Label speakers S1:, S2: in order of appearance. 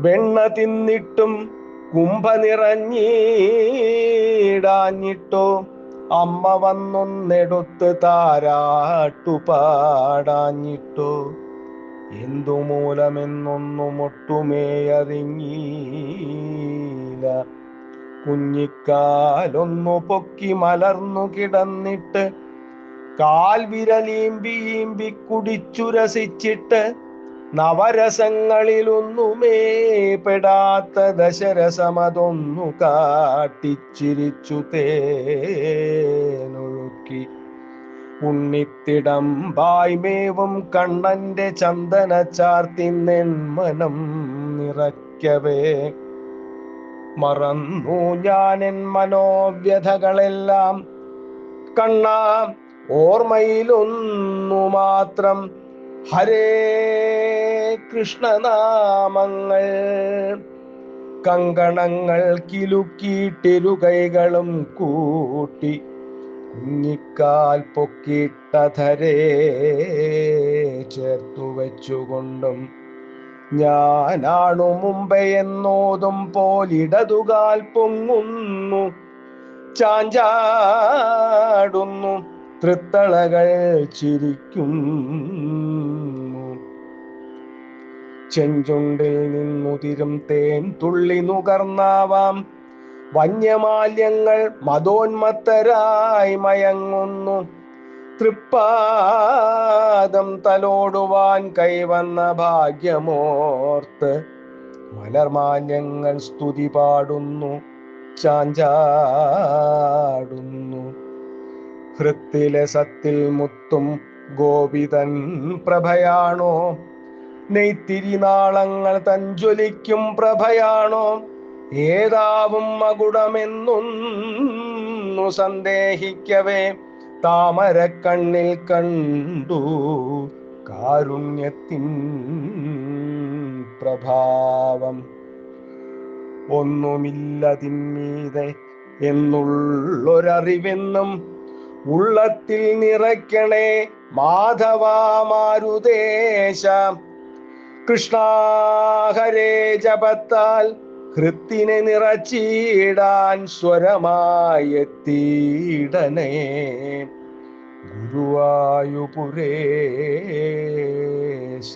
S1: വെണ്ണ തിന്നിട്ടും കുംഭ നിറഞ്ഞിടാഞ്ഞിട്ടോ അമ്മ വന്നൊന്നെടുത്ത് താരാട്ടു പാടാഞ്ഞിട്ടോ എന്തു മൂലമെന്നൊന്നും ഒട്ടുമേ അറിഞ്ഞീല കുഞ്ഞിക്കാലൊന്നു പൊക്കി മലർന്നു കിടന്നിട്ട് കാൽ വിരലീമ്പി കുടിച്ചു രസിച്ചിട്ട് നവരസങ്ങളിലൊന്നുമേ പെടാത്ത ദശരസമതൊന്നു കാട്ടിച്ചിരിച്ചു തേനൊഴുക്കി. ഉണ്ണിത്തിടം ബായ്മേവും കണ്ണന്റെ ചന്ദന ചാർത്തിന്നെന്മനം നിറയ്ക്കവേ. മറന്നു ഞാനെൻ മനോവ്യഥകളെല്ലാം കണ്ണ ഓർമ്മയിലൊന്നു മാത്രം ഹരേ കൃഷ്ണനാമങ്ങൾ കങ്കണങ്ങൾ കിലുക്കിയിട്ടിരു കൈകളും കൂട്ടി. കുഞ്ഞിക്കാൽ പൊക്കിട്ടധരേ ചേർത്തു വെച്ചുകൊണ്ടും ഞാനാണു മുമ്പേ എന്നോതും പോലിടതുകാൽ പൊങ്ങുന്നു. ചാഞ്ചാടുന്നു തൃത്തളകൾ ചിരിക്കുന്നു ചെഞ്ചുണ്ടിൽ നിന്നുതിരും തേൻ തുള്ളി നുകർന്നാവാം. വന്യമാല്യങ്ങൾ മതോന്മത്തരായി മയങ്ങുന്നു. തൃപ്പാദം തലോടുവാൻ കൈവന്ന ഭാഗ്യമോർത്ത് മലർമാന്യങ്ങൾ സ്തുതി പാടുന്നു ചാഞ്ചാടുന്നു. ഹൃത്തിലെ സത്തിൽ മുത്തും ഗോപിതൻ പ്രഭയാണോ? നെയ്ത്തിരിനാളങ്ങൾ തഞ്ചൊലിക്കും പ്രഭയാണോ? ഏതാവും മകുടമെന്നൊന്നു സന്ദേഹിക്കവേ. താമരക്കണ്ണിൽ കണ്ടു കാരുണ്യത്തിൻ പ്രഭാവം. ഒന്നുമില്ലതിന്മീതെ എന്നുള്ളൊരറിവെന്നും ഉള്ളത്തിൽ നിറയ്ക്കണേ മാധവ മാരുദേശ കൃഷ്ണാഹരേ ജപത്താൽ ഹൃത്തിനെ നിറച്ചിടാൻ സ്വരമായെത്തിയിടനേ ഗുരുവായുപുരേശ.